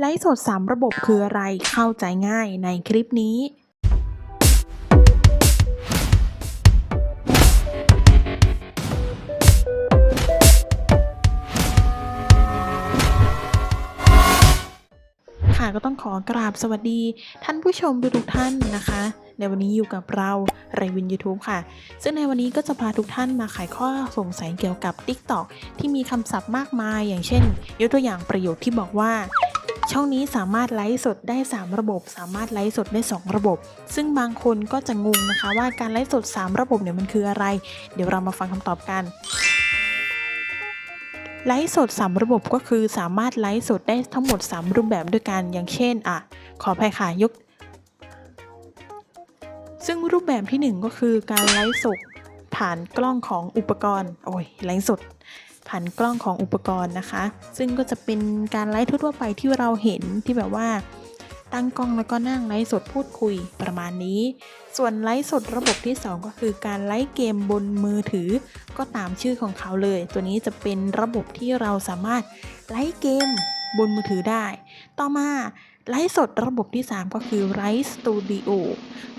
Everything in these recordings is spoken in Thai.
ไลฟ์สด 3 ระบบคืออะไรเข้าใจง่ายในคลิปนี้ ค่ะก็ต้องขอกราบสวัสดีท่านผู้ชมทุกท่านนะคะในวันนี้อยู่กับเราไรวิน YouTube ค่ะ ซึ่งในวันนี้ก็จะพาทุกท่านมาไขข้อสงสัยเกี่ยวกับ TikTok ที่มีคำศัพท์มากมาย อย่างเช่น ยกตัวอย่างประโยคที่บอกว่า ช่องนี้สามารถไลฟ์สดได้ 3 ระบบ สามารถไลฟ์สดได้ 2 ระบบ ซึ่งบางคนก็จะงงนะคะว่าการไลฟ์สด 3 ระบบเนี่ยมันคืออะไร เดี๋ยวเรามาฟังคำตอบกันไลฟ์สด 3 ระบบก็คือสามารถไลฟ์สดได้ทั้งหมด 3 รูปแบบด้วยกันอย่างเช่นอะขออภัยค่ะยก ซึ่งรูปแบบทีหนึ่1 ก็คือการไลฟ์สดผ่านกล้องของอุปกรณ์โอ้ยไลฟ์สด ผ่านกล้องของอุปกรณ์นะคะ ซึ่งก็จะเป็นการไลฟ์ทั่วไปที่เราเห็นที่แบบว่า ตั้งกล้องแล้วก็นั่งไลฟ์สดพูดคุยประมาณนี้ ส่วนไลฟ์สดระบบที่ 2 ก็คือการไลฟ์เกมบนมือถือ ก็ตามชื่อของเขาเลย ตัวนี้จะเป็นระบบที่เราสามารถไลฟ์เกมบนมือถือได้ ต่อมาไลฟ์สดระบบที่ 3 ก็คือไลฟ์สตูดิโอ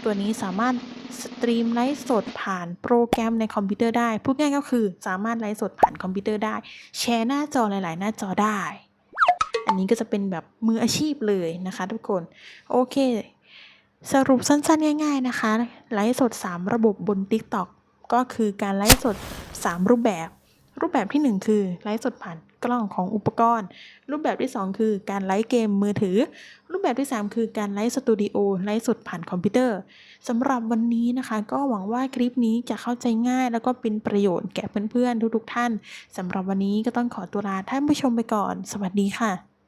ตัวนี้สามารถ สตรีมไลฟ์สดผ่านโปรแกรมในคอมพิวเตอร์ได้ พูดง่ายก็คือสามารถไลฟ์สดผ่านคอมพิวเตอร์ได้ แชร์หน้าจอหลาย ๆ หน้าจอได้ อันนี้ก็จะเป็นแบบมืออาชีพเลยนะคะทุกคน โอเค สรุปสั้น ๆ ง่าย ๆ นะคะ ไลฟ์สด 3 ระบบบน TikTok ก็คือการไลฟ์สด 3 รูปแบบ รูปแบบที่ 1 คือไลฟ์สดผ่าน กล้องของอุปกรณ์ รูปแบบที่ 2 คือการไลฟ์เกมมือถือ รูปแบบที่ 3 คือการไลฟ์สตูดิโอไลฟ์สดผ่านคอมพิวเตอร์สำหรับวันนี้นะคะ ก็หวังว่าคลิปนี้จะเข้าใจง่าย แล้วก็เป็นประโยชน์แก่เพื่อนๆทุกๆท่านสำหรับวันนี้ก็ต้องขอตัวลาท่านผู้ชมไปก่อน สวัสดีค่ะ